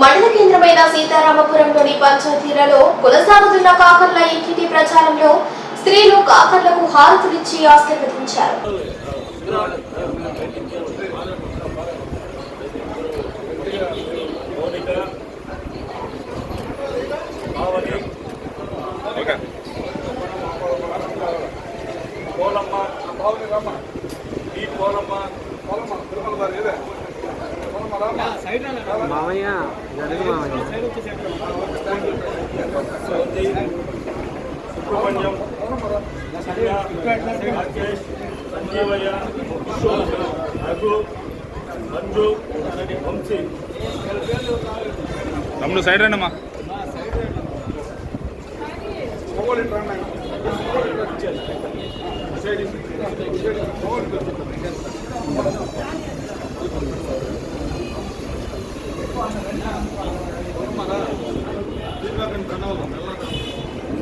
మండల కేంద్రమైన సీతారామపురంలోని పంచాయతీలలో కొనసాగుతున్న కాకర్ల ఇంటింటి ప్రచారంలో స్త్రీలు కాకర్లకు హారతులిచ్చి ఆశీర్వదించారు. పోలమ్మ పోలమ్మ ఈ పోలమ్మ పోలమ్మ తిరుమల గారు ఇదే మామయ్య జరుగు మామయ్య సుబ్రహ్మణ్యం రాకేష్ సంజీవయ్య కిషోర్ రఘు మంజు వంశీ తమ్ముడు సైడ్ రండి అమ్మా రండి. సైడ్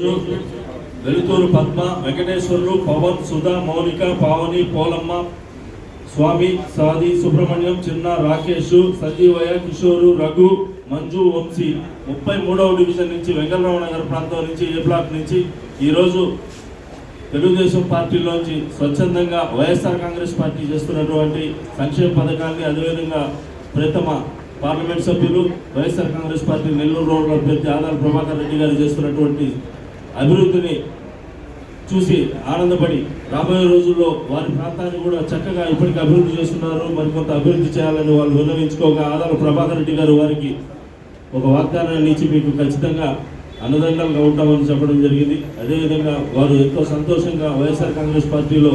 రోజు వెలుతూరు పద్మ వెంకటేశ్వర్లు పవన్ సుధా మౌనిక పావని పోలమ్మ స్వామి సాది సుబ్రహ్మణ్యం చిన్న రాకేష్ సంజీవయ్య కిషోరు రఘు మంజు వంశీ. ముప్పై మూడవ డివిజన్ నుంచి వెంకటరమణ నగర్ ప్రాంతం నుంచి ఏ బ్లాక్ నుంచి ఈరోజు తెలుగుదేశం పార్టీలోంచి స్వచ్ఛందంగా వైఎస్ఆర్ కాంగ్రెస్ పార్టీ చేస్తున్నటువంటి సంక్షేమ పథకాన్ని అదేవిధంగా ప్రథమ పార్లమెంట్ సభ్యులు వైఎస్ఆర్ కాంగ్రెస్ పార్టీ నెల్లూరు రోడ్ల అభ్యర్థి ఆదాల ప్రభాకర్ రెడ్డి గారు చేస్తున్నటువంటి అభివృద్ధిని చూసి ఆనందపడి రాబోయే రోజుల్లో వారి ప్రాంతాన్ని కూడా చక్కగా ఇప్పటికీ అభివృద్ధి చేస్తున్నారు. మరికొంత అభివృద్ధి చేయాలని వాళ్ళు విన్నవించుకోగా ఆదాల ప్రభాకర్ రెడ్డి గారు వారికి ఒక వాగ్దానాన్ని ఇచ్చి మీకు ఖచ్చితంగా అన్నదండలుగా ఉంటామని చెప్పడం జరిగింది. అదేవిధంగా వారు ఎంతో సంతోషంగా వైఎస్ఆర్ కాంగ్రెస్ పార్టీలో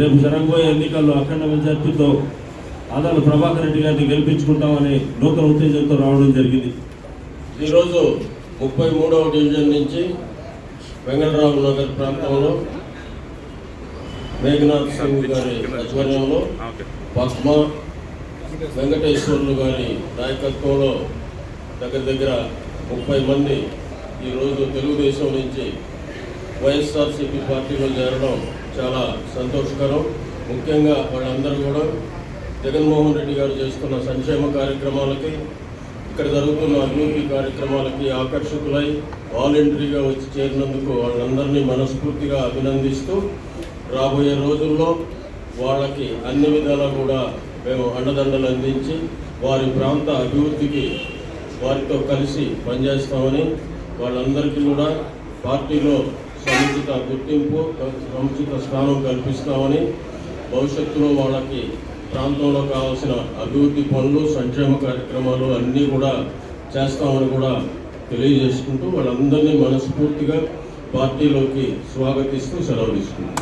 రేపు జరగబోయే ఎన్నికల్లో అఖండ మెజార్టీతో ఆదాల ప్రభాకర్ రెడ్డి గారిని గెలిపించుకుంటామని నూతన ఉత్తేజంతో రావడం జరిగింది. ఈరోజు ముప్పై మూడవ డివిజన్ నుంచి వెంకటరావు నగర్ ప్రాంతంలో మేఘనాథ్ సింగ్ గారి ఆధ్వర్యంలో పద్మ వెంకటేశ్వర్లు గారి నాయకత్వంలో దగ్గర దగ్గర ముప్పై మంది ఈరోజు తెలుగుదేశం నుంచి వైఎస్ఆర్సీపీ పార్టీలో చేరడం చాలా సంతోషకరం. ముఖ్యంగా వాళ్ళందరూ కూడా జగన్మోహన్ రెడ్డి గారు చేస్తున్న సంక్షేమ కార్యక్రమాలకి ఇక్కడ జరుగుతున్న అభివృద్ధి కార్యక్రమాలకి ఆకర్షకులై వాలంటరీగా వచ్చి చేరినందుకు వాళ్ళందరినీ మనస్ఫూర్తిగా అభినందిస్తూ రాబోయే రోజుల్లో వాళ్ళకి అన్ని విధాలా కూడా మేము అండదండలు అందించి వారి ప్రాంత అభివృద్ధికి వారితో కలిసి పనిచేస్తామని వాళ్ళందరికీ కూడా పార్టీలో సముచిత గుర్తింపు సముచిత స్థానం కల్పిస్తామని భవిష్యత్తులో వాళ్ళకి ప్రాంతంలో కావాల్సిన అభివృద్ధి పనులు సంక్షేమ కార్యక్రమాలు అన్నీ కూడా చేస్తామని కూడా తెలియజేసుకుంటూ వాళ్ళందరినీ మనస్ఫూర్తిగా పార్టీలోకి స్వాగతిస్తూ సెలవు తీసుకుంటాం